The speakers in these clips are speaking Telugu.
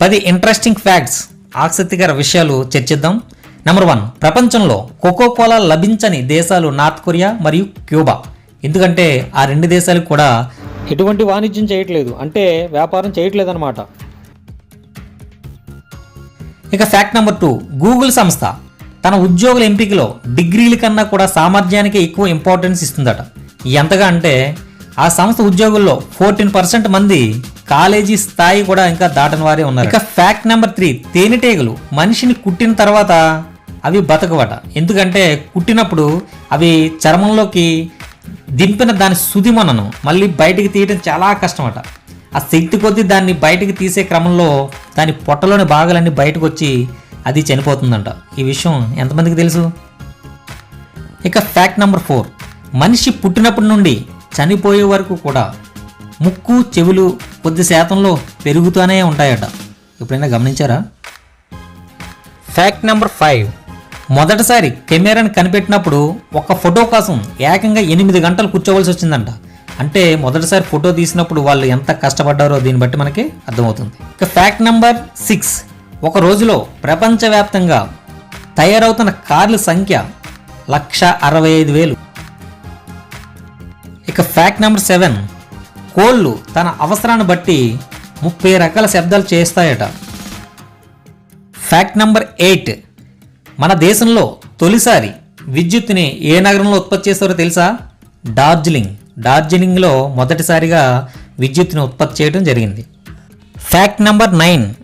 పది ఇంట్రెస్టింగ్ ఫ్యాక్ట్స్ ఆసక్తికర విషయాలు చర్చిద్దాం. నెంబర్ వన్ ప్రపంచంలో కోకో కోలా లభించని దేశాలు నార్త్ కొరియా మరియు క్యూబా ఎందుకంటే ఆ రెండు దేశాలకు కూడా ఎటువంటి వాణిజ్యం చేయట్లేదు. అంటే వ్యాపారం చేయట్లేదు అనమాట ఇక ఫ్యాక్ట్ నెంబర్ టూ గూగుల్ సంస్థ తన ఉద్యోగుల ఎంపికలో డిగ్రీల కన్నా కూడా సామర్థ్యానికి ఎక్కువ ఇంపార్టెన్స్ ఇస్తుందట. ఎంతగా అంటే ఆ సంస్థ ఉద్యోగుల్లో ఫోర్టీన్ పర్సెంట్ మంది కాలేజీ స్థాయి కూడా ఇంకా దాటని వారే ఉన్నారు. ఇక ఫ్యాక్ట్ నెంబర్ త్రీ తేనెటీగలు మనిషిని కుట్టిన తర్వాత అవి బతకవట. ఎందుకంటే కుట్టినప్పుడు అవి చర్మంలోకి దింపిన దాని సుదిమనను మళ్ళీ బయటికి తీయడం చాలా కష్టమట. ఆ శక్తి కొద్దీ దాన్ని బయటికి తీసే క్రమంలో దాని పొట్టలోని భాగాలన్నీ బయటకు వచ్చి అది చనిపోతుందంట. ఈ విషయం ఎంతమందికి తెలుసు? ఇక ఫ్యాక్ట్ నెంబర్ ఫోర్ మనిషి పుట్టినప్పటి నుండి చనిపోయే వరకు కూడా ముక్కు చెవులు కొద్ది శాతంలో పెరుగుతూనే ఉంటాయట. ఎప్పుడైనా గమనించారా? ఫ్యాక్ట్ నెంబర్ ఫైవ్ మొదటిసారి కెమెరాని కనిపెట్టినప్పుడు ఒక ఫోటో కోసం ఏకంగా ఎనిమిది గంటలు కూర్చోవలసి వచ్చిందంట. అంటే మొదటిసారి ఫోటో తీసినప్పుడు వాళ్ళు ఎంత కష్టపడ్డారో దీన్ని బట్టి మనకి అర్థమవుతుంది. ఇక ఫ్యాక్ట్ నెంబర్ సిక్స్ ఒక రోజులో ప్రపంచవ్యాప్తంగా తయారవుతున్న కార్ల సంఖ్య లక్ష అరవై ఐదు వేలు. ఇక ఫ్యాక్ట్ నెంబర్ సెవెన్ కోళ్ళు తన అవసరాన్ని బట్టి ముప్పై రకాల శబ్దాలు చేస్తాయట. ఫ్యాక్ట్ నెంబర్ ఎయిట్ మన దేశంలో తొలిసారి విద్యుత్ని ఏ నగరంలో ఉత్పత్తి చేస్తారో తెలుసా? డార్జిలింగ్. డార్జిలింగ్లో మొదటిసారిగా విద్యుత్ని ఉత్పత్తి చేయడం జరిగింది. ఫ్యాక్ట్ నెంబర్ నైన్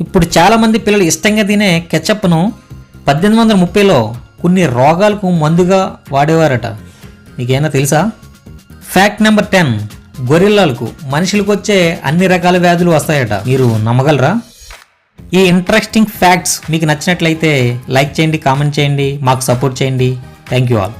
ఇప్పుడు చాలామంది పిల్లలు ఇష్టంగా తినే కెచప్ను పద్దెనిమిది వందల ముప్పైలో కొన్ని రోగాలకు మందుగా వాడేవారట. నీకేమైనా తెలుసా? ఫ్యాక్ట్ నెంబర్ టెన్ గొరిల్లాలకు మనుషులకు వచ్చే అన్ని రకాల వ్యాధులు వస్తాయట. మీరు నమ్మగలరా? ఈ ఇంట్రెస్టింగ్ ఫ్యాక్ట్స్ మీకు నచ్చినట్లయితే లైక్ చేయండి కామెంట్ చేయండి మాకు సపోర్ట్ చేయండి. Thank you all